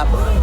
ครับ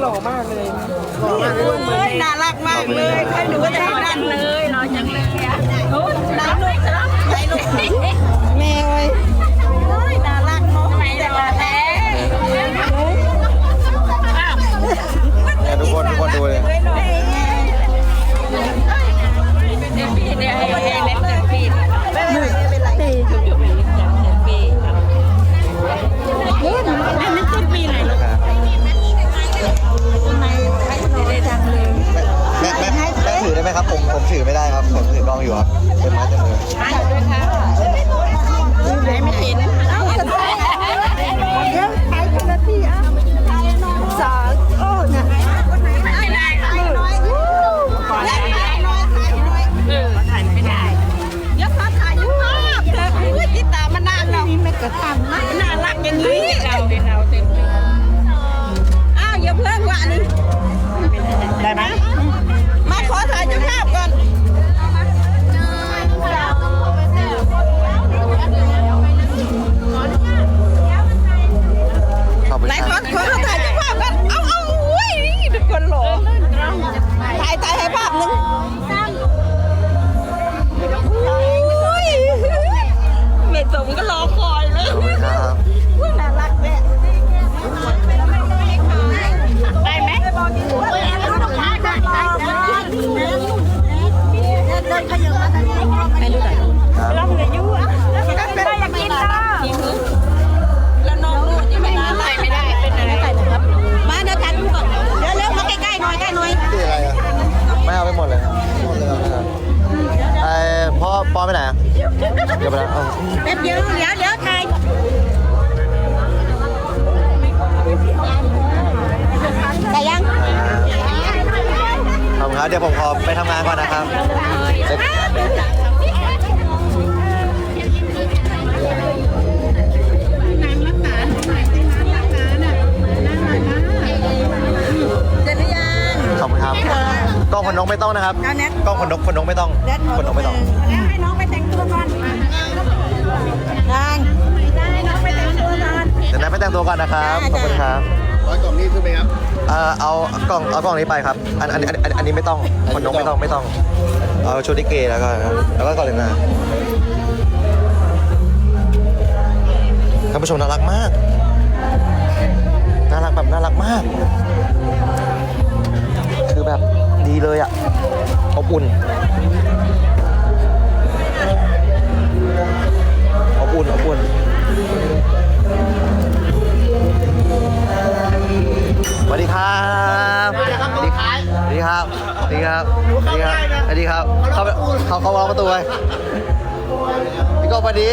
หล่อมากเลยหล่อมากเลยเฮ้ยน่ารักมากเลยใครหนูก็จะนั่นเลย ไหมครับผมผมถือไม่ได้ครับผมถือกล้องอยู่ครับเต็มไม้เต็มมือไม่เห็ ขยับมาทางนี้ไม่รู้จักครับเราเหนื่อยุ่อะก็เป็นอยากกินต่อแล้วน้องลูดยังไม่ได้ไม่ได้เป็นอะไรใส่นะครับ มาเดี๋ยวถ่ายรูปก่อนเร็วมาใกล้ๆหน่อยใกล้หน่อยที่อะไรอะไม่เอาไปหมดเลยหมดเลยไอ้พ่อปอไปไหนเดี๋ยวไปแล้วเอาแป๊บเดียวเดี๋ยวเดี๋ยว ครับ เดี๋ยวผมขอไปทำงานก่อนนะครับเจหรือยังขอบคุณครับกล้องคนนกไม่ต้องนะครับเอาแน็ต กล้องคนนกคนนกไม่ต้องแดดคนนกไม่ต้อง ให้น้องไปแต่งตัวก่อนยังให้น้องไปแต่งตัวก่อน เดี๋ยวนะไปแต่งตัวก่อนนะครับ ขอบคุณครับ ร้อยกล่องนี้ซื้อไหมครับ เอ่อเอากล้องเอากล้องนี้ไปครับ อันอันอันอันอันนี้ไม่ต้องคนนกไม่ต้องไม่ต้อง เอาชุดลิเกแล้วก็แล้วก็ก่อนเลยนะท่านผู้ชมน่ารักมาก น่ารักแบบน่ารักมาก คือแบบดีเลยอะอบอุ่นอบอุ่นอบอุ่น เขาเขาเขาวางประตูไว้พี่กบสวัสดี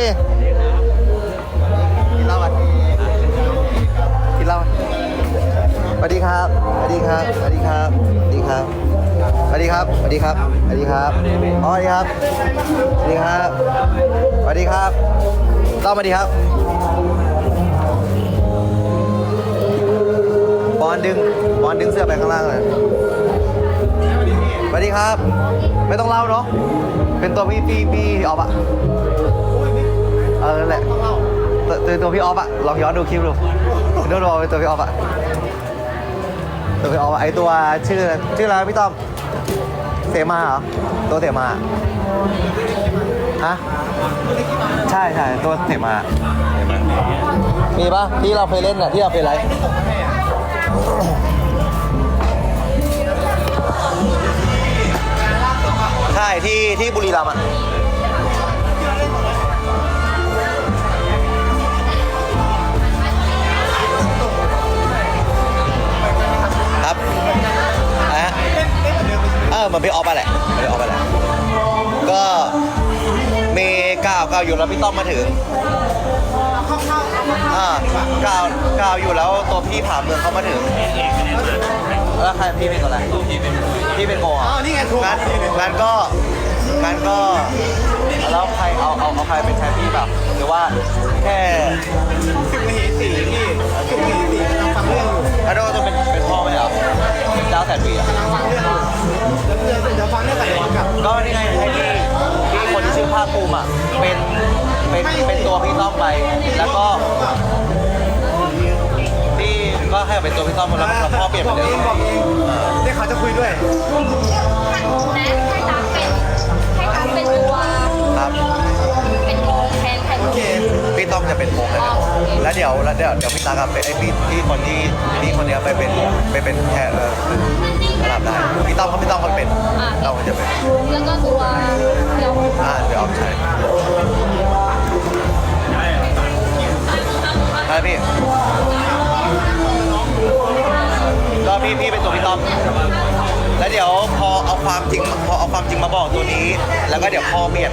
กินเหล้ากันกินเหล้ากันสวัสดีครับสวัสดีครับสวัสดีครับสวัสดีครับสวัสดีครับสวัสดีครับสวัสดีครับอ๋อสวัสดีครับสวัสดีครับสวัสดีครับเล่ามาดีครับบอลดึงบอลดึงเสื้อไปข้างล่างเลยสวัสดีครับ ไม่ต้องเล่าเนาะ เป็นตัวพี่พี่พี่ออฟอะเออนั่นแหละตัวตัวตัวพี่ออฟอะลองย้อนดูคลิปดูดูดูเป็นตัวพี่ออฟอะตัวพี่ออฟอะไอตัวชื่อชื่ออะไรพี่ต้อมเสมาเหรอตัวเสมาฮะใช่ใช่ตัวเสมามีปะที่เราเคยเล่นอะที่เราเคยไลฟ์ ใช่ที่ที่บุรีรัมย์อะครับนะฮะเออเหมือนไปออฟไปแหละไปออฟไปแหละก็มีก้าวก้าวอยู่แล้วพี่ต้อมมาถึงอ่าก้าวก้าวอยู่แล้วตัวพี่ผ่าเมืองเข้ามาถึง แล้วใครพี่เป็นตัวอะไรพี่เป็นพี่เป็นโกอะนี่ไงถูกงั้นงั้นก็งั้นก็แล้วใครเอาเอาเอาใครเป็นแทนพี่แบบหรือว่าแค่สิบมเหสีพี่สิบมเหสีกำลังฟังเรื่องอยู่แล้วโดจะเป็นเป็นพ่อไหมเหรอเจ้าแสนปีอะกำลังฟังเรื่องอยู่เดี๋ยวเดี๋ยวเดี๋ยวฟังเรื่องกันเดี๋ยวฟังกลับก็นี่ไงให้พี่พี่คนที่ชื่อภาคภูมิอะเป็นเป็นเป็นตัวพี่ต้อมไปแล้วก็พี่ ก็ให้เป็นตัวพี่ต้อมแล้วแล้วพ่อเปลี่ยนบไปอกเลเอยงบอกเองเดี๋ยวเขาจะคุยด้วยนะให้ตามเป็นให้ตามเป็นตัวครับเป็นโมแทนแทนโอเค พี่ต้อมจะเป็นโมงเลยนะแล้วเดี๋ยวแล้วเดี๋ยวเดี๋ยวพี่ตากับเป็นไอ้พี่พี่คนที่พี่คนเนี้ยไปเป็นไปเป็นแทนเออระดับได้พี่ต้อมเขาพี่ต้อมเขาเป็นต้อมเขาจะเป็นแล้วก็ตัวเดียวอ่าเดี๋ยวออฟใช่อะไรพี่ก็ พี่พี่เป็นตัวพี่ต้อมแล้วเดี๋ยวพอเอาความจริงพอเอาความจริงมาบอกตัวนี้ แล้วก็เดี๋ยวพ่อเปลี่ยน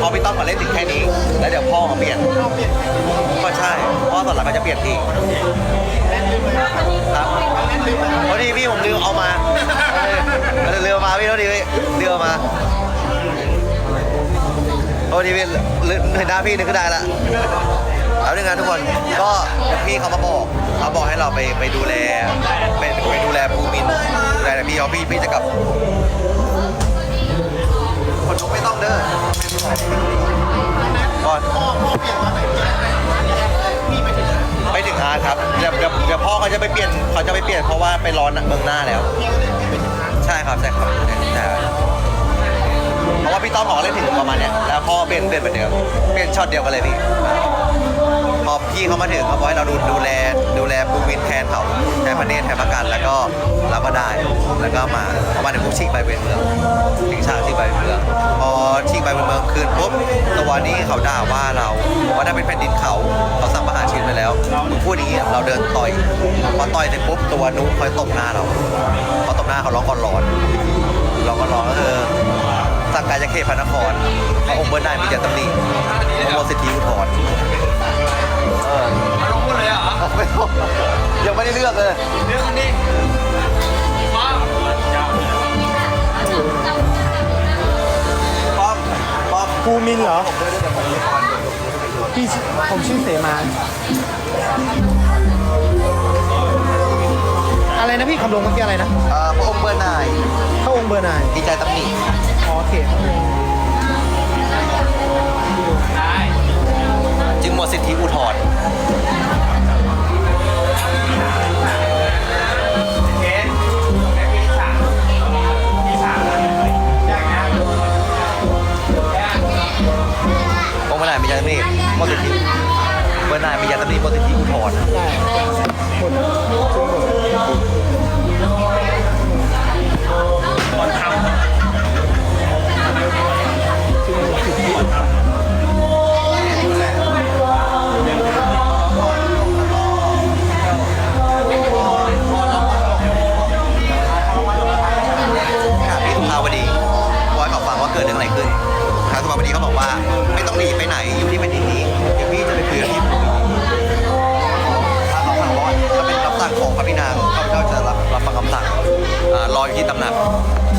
พอพี่ต้อมมาเล่นถึงแค่นี้ แล้วเดี๋ยวพ่อมาเปลี่ยนก็ใช่พ่อตอนหลังก็จะเปลี่ยนอีครับพอดีพี่ผมลืมเอามาเออลือมาพี่พอดีพี่ลือมาพอดีพี่เห็นหน้าพี่นึกก็ได้ละเอาด้วยงานทุกคนก็พี่เขามาบอกเขาบอกให้เราไปไปดูแล ดูแลพี่เขาพี่พี่จะกลับคนทุกไม่ต้องเด้อก่อนไปถึงอาร์ตครับเดี๋ยวเดี๋ยวเดี๋ยวพ่อเขาจะไปเปลี่ยนเขาจะไปเปลี่ยนเพราะว่าไปรอนเมืองหน้าแล้ว ใช่ครับใช่ครับใช่เพราะว่าพี่ต้อมบอกเล่นถึงประมาณเนี้ยแล้วพ่อเปลี่ยนเปลี่ยนเหมือนเดิมเปลี่ยนช็อตเดียวกันเลยพี่ พอพี่เขามาถึงเขาบอกให้เราดูดูแลดูแลภูมินแทนเขาแทนพระเนตรแทนประกัน แล้วก็รับมาได้แล้วก็มาพอมาถึงปุ๊บชิงไปเป็นเมืองชิงชาชิงไปเป็นเมืองพอชิงไปเป็นเมืองคืนปุ๊บตัวนี้เขาด่าว่าเราว่าถ้าเป็นแผ่นดินเขาเขาสั่งประหารชีวิตไปแล้วมึงพูดอย่างนี้เราเดินต่อยพอต่อยเสร็จปุ๊บตัวนุ๊กคอยตบหน้าเราพอตบหน้าเขาร้องก่อนร้อนร้องก่อนร้อนก็คือสั่งการจากเขตพระนครพระองค์เบอร์นายมีแต่ตำหนิโมสิทธิอุทธร เออลงหมดเลยเหรอไม่ลงยังไม่ได้เลือกเลย เรื่องนี้ฟ้าป้อมป้อมภูมินเหรอผมด้วยด้วยแต่ผมไม่พอพี่ผมชื่อเสมา อะไรนะพี่คำลงเมื่อกี้อะไรนะ เอ่อพระองค์เบอร์นายพระองค์เบอร์นายดีใจตำหนิ อ๋อโอเค อุทธรณ์ได้หมด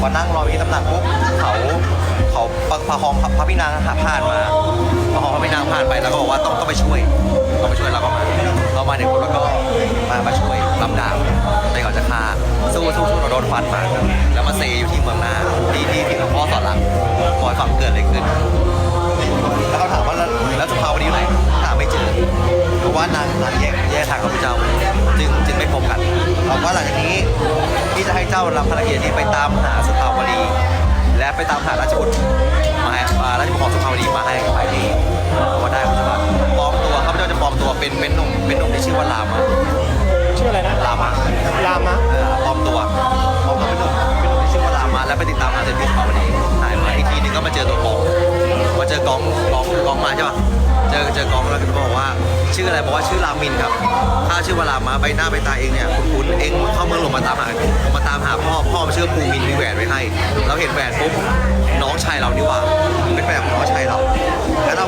พอนั่งรออยู่ที่ตำหนักปุ๊บเขาเขาประคองพระพี่นางผ่านมาประคองพระพี่นางผ่านไปแล้วก็บอกว่าต้องต้องไปช่วยต้องไปช่วยเราก็มาเรามาในคนแล้วก็มามาช่วยลำดาบไม่ก่อนจะฆ่าสู้สู้สู้เราโดนฟันมา แล้วมาเซอยู่ที่เมืองนาที่ที่ที่หลวงพ่อสอนหลังคอยฟังเกิดอะไรขึ้นแล้วเขาถามว่าแล้วแล้วสุภาวดีอยู่ไหนหาไม่เจอเพราะว่านางนางแยกแยกทางกับพระเจ้าจึงจึงไม่พบกันบอกว่าหลังจากนี้ เจ้ารับภารกิจนี้ไปตามหาสุภาวดี และไปตามหาราชบุตรมาให้มาราชบุตรของสุภาวดีมาให้ไปที่ว่าได้คุณสมบัติปลอมตัวข้าพเจ้าจะปลอมตัวเป็นเป็นหนุ่มเป็นหนุ่มที่ชื่อว่าลามะชื่ออะไรนะลามะรามะเออปลอมตัวปลอมตัวเป็นหนุ่มเป็นหนุ่มที่ชื่อว่าลามะแล้วไปติดตามหาเศรษฐี ชื่ออะไรบอกว่าชื่อรามินครับถ้าชื่อว่ารามาใบหน้าใบตาเองเนี่ยคุณคุณเองเข้าเมืองหลวงมาตามหามาตามหาพ่อพ่อมาชื่อภูมินมีแหวนไว้ให้เราเห็นแหวนปุ๊บน้องชายเรานี่หว่าเป็นแหวนของน้องชายเราแล้วเรา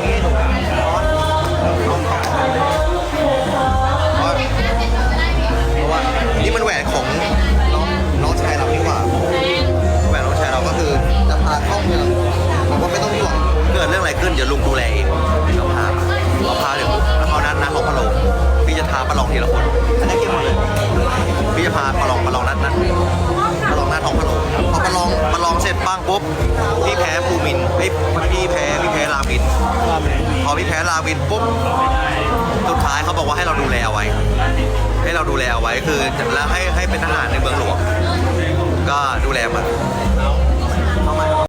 พาประลองประลองนัดนัดประลองนัดของพะโลพอประลองประลองเสร็จปั้งปุ๊บพี่แพ้ภูมินเฮ้ยพี่แพ้พี่แพ้ลาวิน พอพี่แพ้ลาวินปุ๊บสุดท้ายเขาบอกว่าให้เราดูแลเอาไว้ ให้เราดูแลเอาไว้คือแล้วให้ให้เป็นทหารในเมืองหลวงก็ดูแลมัน